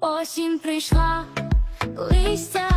Осінь прийшла, листя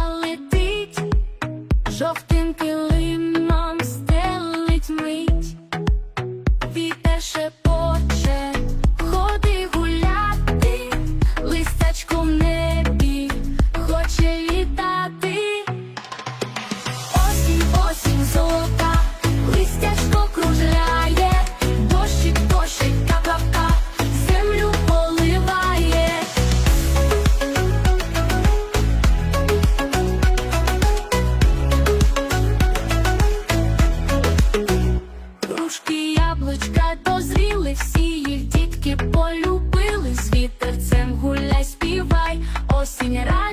Кружки, яблучка дозріли, всі їх дітки полюбили. З вітерцем гуляй, співай, осінь радісно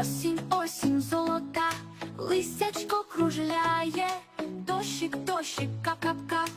Осінь, осінь, золота, листячко кружляє, дощик, дощик, кап-кап-кап.